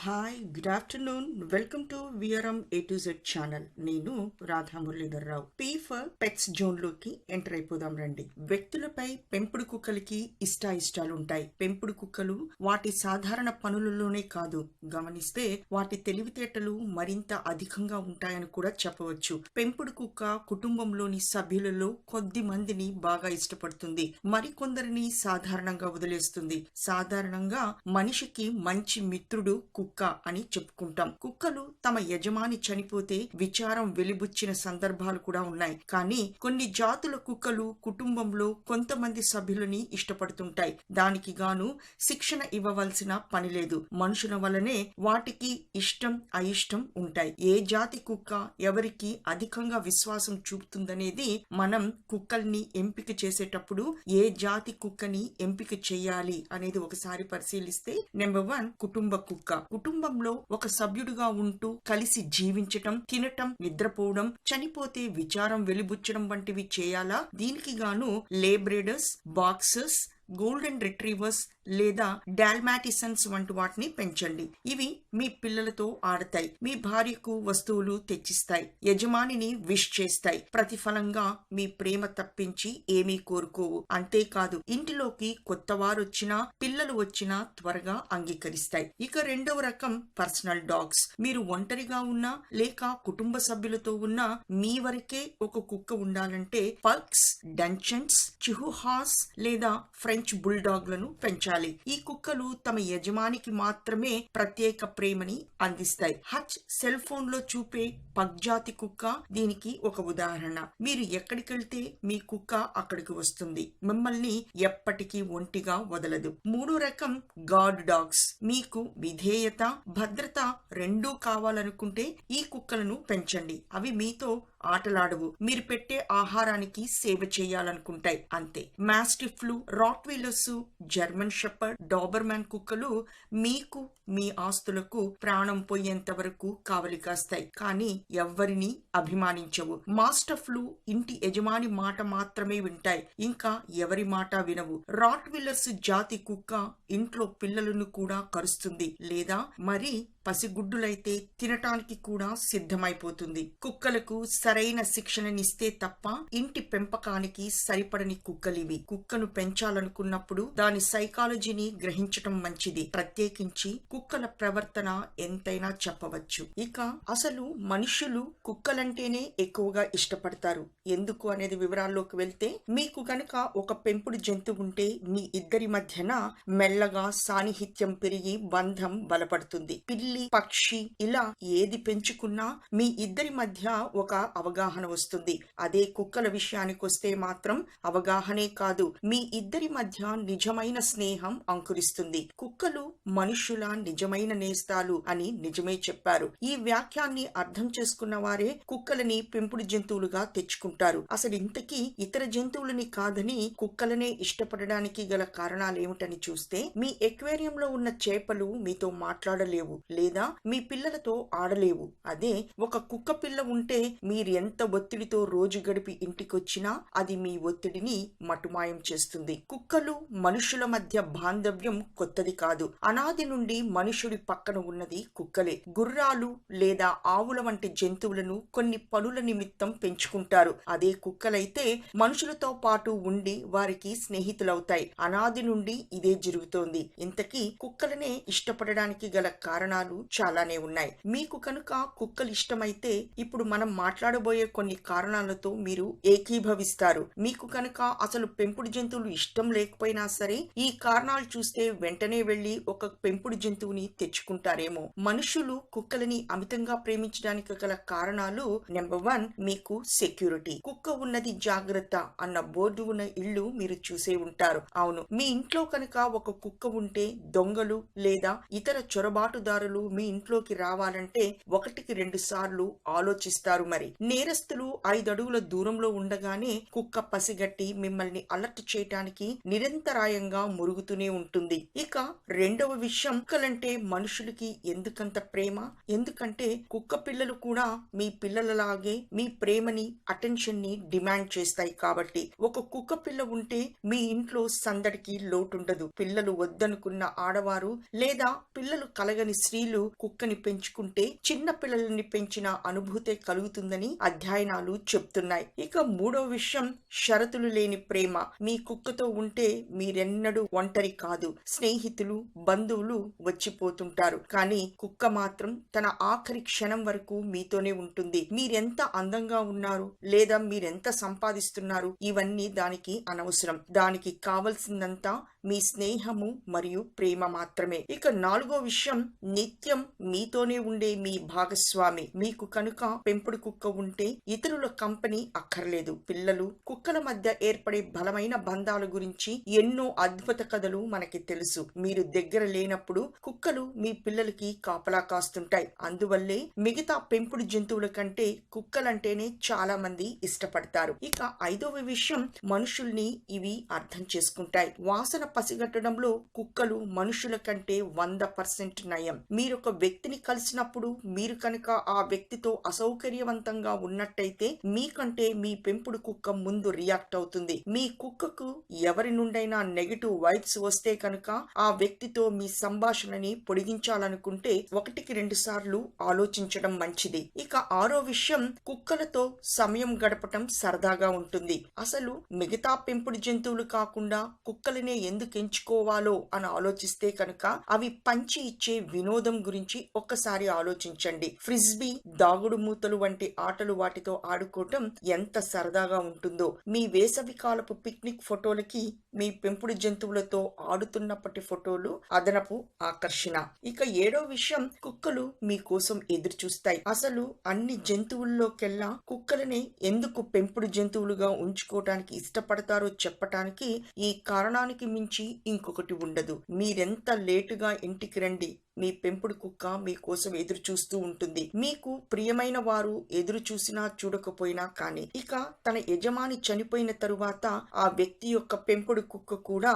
Hi good afternoon welcome to VRM A to Z channel నేను Radha Muralidhar Rao. P for pets జోన్లోకి enter అయిపోదాం రండి. వ్యక్తులపై పెంపుడు కుక్కలకి ఇష్టాయిష్టాలు ఉంటాయి. పెంపుడు కుక్కలు వాటి సాధారణ పనులలోనే కాదు. గమనిస్తే వాటి తెలివితేటలు మరింత అధికంగా ఉంటాయని కూడా చెప్పవచ్చు. పెంపుడు కుక్క కుటుంబంలోని సభ్యులలో కొద్ది మందిని బాగా ఇష్టపడుతుంది. మరికొందరిని సాధారణంగా వదిలేస్తుంది. సాధారణంగా మనిషికి మంచి మిత్రుడు కుక్క అని చెప్పుకుంటాం. కుక్కలు తమ యజమాని చనిపోతే విచారం వెలిబుచ్చిన సందర్భాలు కూడా ఉన్నాయి. కానీ కొన్ని జాతుల కుక్కలు కుటుంబంలో కొంతమంది సభ్యులని ఇష్టపడుతుంటాయి. దానికి గాను శిక్షణ ఇవ్వవలసిన పని లేదు. మనుషుల వల్లనే వాటికి ఇష్టం అయిష్టం ఉంటాయి. ఏ జాతి కుక్క ఎవరికి అధికంగా విశ్వాసం చూపుతుందనేది మనం కుక్కల్ని ఎంపిక చేసేటప్పుడు ఏ జాతి కుక్కని ఎంపిక చేయాలి అనేది ఒకసారి పరిశీలిస్తే నెంబర్ వన్ కుటుంబ కుక్క. కుటుంబంలో ఒక సభ్యుడిగా ఉంటూ కలిసి జీవించటం తినటం నిద్రపోవడం చనిపోతే విచారం వెలిబుచ్చడం వంటివి చేయాలా? దీనికి గాను లేబ్రేడర్స్ బాక్సర్స్ గోల్డెన్ రిట్రీవర్స్ లేదా డాల్మాటిసన్స్ వంటి వాటిని పెంచండి. ఇవి మీ పిల్లలతో ఆడతాయి. మీ భార్యకు వస్తువులు తెచ్చిస్తాయి. యజమానిని విష్ చేస్తాయి. ప్రతిఫలంగా మీ ప్రేమ తప్పించి ఏమీ కోరుకోవు. అంతేకాదు ఇంటిలోకి కొత్త వారొచ్చినా పిల్లలు వచ్చినా త్వరగా అంగీకరిస్తాయి. ఇక రెండవ రకం పర్సనల్ డాగ్స్. మీరు ఒంటరిగా ఉన్నా లేక కుటుంబ సభ్యులతో ఉన్నా మీ వరకే ఒక కుక్క ఉండాలంటే పల్క్స్ డంచన్స్ చిహుహాస్ లేదా ఫ్రెంచ్ బుల్డాగ్లను పెంచాలి. ఈ కుక్కలు తమ యజమానికి మాత్రమే ప్రత్యేక ప్రేమని అందిస్తాయి. హచ్ సెల్ ఫోన్లో చూపే పగ్జాతి కుక్క దీనికి ఒక ఉదాహరణ. మీరు ఎక్కడికెళ్తే మీ కుక్క అక్కడికి వస్తుంది. మిమ్మల్ని ఎప్పటికీ ఒంటిగా వదలదు. మూడో రకం గాడ్ డాగ్స్. మీకు విధేయత భద్రత రెండూ కావాలనుకుంటే ఈ కుక్కలను పెంచండి. అవి మీతో ఆటలాడవు. మీరు పెట్టే ఆహారానికి సేవ చేయాలనుకుంటాయి. అంతే. మాస్టిఫ్లు రాట్వీలర్స్ జర్మన్ షెపర్డ్ డాబర్మ్యాన్ కుక్కలు మీకు మీ ఆస్తులకు ప్రాణం పోయేంత వరకు కావలి కాస్తాయి. కానీ ఎవ్వరిని అభిమానించవు. మాస్టఫ్లు ఇంటి యజమాని మాట మాత్రమే వింటాయి. ఇంకా ఎవరి మాట వినవు. రాట్విల్లర్స్ జాతి కుక్క ఇంట్లో పిల్లలను కూడా కరుస్తుంది. లేదా మరి పసిగుడ్డులైతే తినటానికి కూడా సిద్ధమైపోతుంది. కుక్కలకు సరైన శిక్షణనిస్తే తప్ప ఇంటి పెంపకానికి సరిపడని కుక్కలివి. కుక్కను పెంచాలనుకున్నప్పుడు దాని సైకాలజీని గ్రహించటం మంచిది. ప్రత్యేకించి కుక్కల ప్రవర్తన ఎంతైనా చెప్పవచ్చు. ఇక అసలు మనుషులు కుక్కలంటేనే ఎక్కువగా ఇష్టపడతారు. ఎందుకు అనేది వివరాల్లోకి వెళ్తే మీకు గనక ఒక పెంపుడు జంతువు ఉంటే మీ ఇద్దరి మధ్యన మెల్లగా సాన్నిహిత్యం పెరిగి బంధం బలపడుతుంది. పిల్లి పక్షి ఇలా ఏది పెంచుకున్నా మీ ఇద్దరి మధ్య ఒక అవగాహన వస్తుంది. అదే కుక్కల విషయానికి వస్తే మాత్రం అవగాహనే కాదు మీ ఇద్దరి మధ్య నిజమైన స్నేహం అంకురిస్తుంది. కుక్కలు మనుషుల నిజమైన నేస్తాలు అని నిజమే చెప్పారు. ఈ వ్యాఖ్యాన్ని అర్థం చేసుకున్న వారే కుక్కలని పెంపుడు జంతువులుగా తెచ్చుకుంటారు. అసలు ఇంతకీ ఇతర జంతువులని కాదని కుక్కలనే ఇష్టపడడానికి గల కారణాలు ఏమిటని చూస్తే మీ ఎక్వేరియంలో ఉన్న చేపలు మీతో మాట్లాడలేవు లేదు మీ పిల్లలతో ఆడలేవు. అదే ఒక కుక్క పిల్ల ఉంటే మీరు ఎంత ఒత్తిడితో రోజు గడిపి ఇంటికొచ్చినా అది మీ ఒత్తిడిని మటుమాయం చేస్తుంది. కుక్కలు మనుషుల మధ్య బాంధవ్యం కొత్తది కాదు. అనాది నుండి మనుషుడి పక్కన ఉన్నది కుక్కలే. గుర్రాలు లేదా ఆవుల వంటి జంతువులను కొన్ని పనుల నిమిత్తం పెంచుకుంటారు. అదే కుక్కలైతే మనుషులతో పాటు ఉండి వారికి స్నేహితులవుతాయి. అనాది నుండి ఇదే జరుగుతోంది. ఇంతకీ కుక్కలనే ఇష్టపడడానికి గల కారణాలు చాలానే ఉన్నాయి. మీకు కనుక కుక్కలు ఇష్టమైతే ఇప్పుడు మనం మాట్లాడబోయే కొన్ని కారణాలతో మీరు ఏకీభవిస్తారు. మీకు కనుక అసలు పెంపుడు జంతువులు ఇష్టం లేకపోయినా సరే ఈ కారణాలు చూస్తే వెంటనే వెళ్ళి ఒక పెంపుడు జంతువుని తెచ్చుకుంటారేమో. మనుషులు కుక్కలని అమితంగా ప్రేమించడానికి గల కారణాలు నెంబర్ వన్ మీకు సెక్యూరిటీ. కుక్క ఉన్నది జాగ్రత్త అన్న బోర్డు ఉన్న ఇల్లు మీరు చూసే ఉంటారు. అవును మీ ఇంట్లో కనుక ఒక కుక్క ఉంటే దొంగలు లేదా ఇతర చొరబాటుదారులు మీ ఇంట్లోకి రావాలంటే ఒకటికి రెండు సార్లు ఆలోచిస్తారు మరి. నేరస్తులు ఐదు అడుగుల దూరంలో ఉండగానే కుక్క పసిగట్టి మిమ్మల్ని అలర్ట్ చేయటానికి నిరంతరాయంగా మురుగుతూనే ఉంటుంది. ఇక రెండవ విషయం కుక్కలంటే మనుషులకి ఎందుకంత ప్రేమ? ఎందుకంటే కుక్క పిల్లలు కూడా మీ పిల్లలలాగే మీ ప్రేమని అటెన్షన్ని డిమాండ్ చేస్తాయి కాబట్టి. ఒక కుక్క పిల్ల ఉంటే మీ ఇంట్లో సందడికి లోటుండదు. పిల్లలు వద్దనుకున్న ఆడవారు లేదా పిల్లలు కలగని స్త్రీలు స్త్రీలు కుక్కని పెంచుకుంటే చిన్న పిల్లల్ని పెంచిన అనుభూతే కలుగుతుందని అధ్యయనాలు చెప్తున్నాయి. ఇక మూడో విషయం షరతులు లేని ప్రేమ. మీ కుక్కతో ఉంటే మీరెన్నడూ ఒంటరి కాదు. స్నేహితులు బంధువులు వచ్చిపోతుంటారు. కానీ కుక్క మాత్రం తన ఆఖరి క్షణం వరకు మీతోనే ఉంటుంది. మీరెంత అందంగా ఉన్నారు లేదా మీరెంత సంపాదిస్తున్నారు ఇవన్నీ దానికి అనవసరం. దానికి కావలసిందంతా మీ స్నేహము మరియు ప్రేమ మాత్రమే. ఇక నాలుగో విషయం నిత్యం మీతోనే ఉండే మీ భాగస్వామి. మీకు కనుక పెంపుడు కుక్క ఉంటే ఇతరుల కంపెనీ అక్కర్లేదు. పిల్లలు కుక్కల మధ్య ఏర్పడే బలమైన బంధాల గురించి ఎన్నో అద్భుత కథలు మనకి తెలుసు. మీరు దగ్గర లేనప్పుడు కుక్కలు మీ పిల్లలకి కాపలా కాస్తుంటాయి. అందువల్లే మిగతా పెంపుడు జంతువుల కంటే కుక్కలంటేనే చాలా మంది ఇష్టపడతారు. ఇక ఐదవ విషయం మనుషుల్ని ఇవి అర్థం చేసుకుంటాయి. వాసన పసిగట్టడంలో కుక్కలు మనుషుల కంటే వంద పర్సెంట్ నయం. మీరొక వ్యక్తిని కలిసినప్పుడు మీరు కనుక ఆ వ్యక్తితో అసౌకర్యవంతంగా ఉన్నట్టయితే మీకంటే మీ పెంపుడు కుక్క ముందు రియాక్ట్ అవుతుంది. మీ కుక్కకు ఎవరి నుండైనా నెగిటివ్ వైబ్స్ వస్తే కనుక ఆ వ్యక్తితో మీ సంభాషణని పొడిగించాలనుకుంటే ఒకటికి రెండు సార్లు ఆలోచించడం మంచిది. ఇక ఆరో విషయం కుక్కలతో సమయం గడపటం సరదాగా ఉంటుంది. అసలు మిగతా పెంపుడు జంతువులు కాకుండా కుక్కలనే ఎందుకు ఎంచుకోవాలో అని ఆలోచిస్తే కనుక అవి పంచి ఇచ్చే వినోదం గురించి ఒక్కసారి ఆలోచించండి. ఫ్రిస్బీ దాగుడు మూతలు వంటి ఆటలు వాటితో ఆడుకోవటం ఎంత సరదాగా ఉంటుందో. మీ వేసవి కాలపు పిక్నిక్ ఫోటోలకి మీ పెంపుడు జంతువులతో ఆడుతున్నప్పటి ఫోటోలు అదనపు ఆకర్షణ. ఇక ఏడో విషయం కుక్కలు మీకోసం ఎదురు చూస్తాయి అసలు అన్ని జంతువుల్లోకెల్లా కుక్కలనే ఎందుకు పెంపుడు జంతువులుగా ఉంచుకోవటానికి ఇష్టపడతారో చెప్పటానికి ఈ కారణానికి మించి ఇంకొకటి ఉండదు. మీరెంత లేటుగా ఇంటికి రండి. మీ పెంపుడు కుక్క మీకోసం ఎదురు చూస్తూ ఉంటుంది. మీకు ప్రియమైన వారు ఎదురు చూసినా చూడకపోయినా కానీ ఇక తన యజమాని చనిపోయిన తరువాత ఆ వ్యక్తి యొక్క పెంపుడు కుక్క కూడా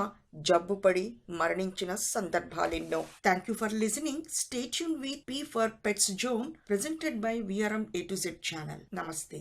జబ్బుపడి మరణించిన సందర్భాలెన్నో. Thank you for listening stay tuned with P for pets zone presented by VRM A to Z channel నమస్తే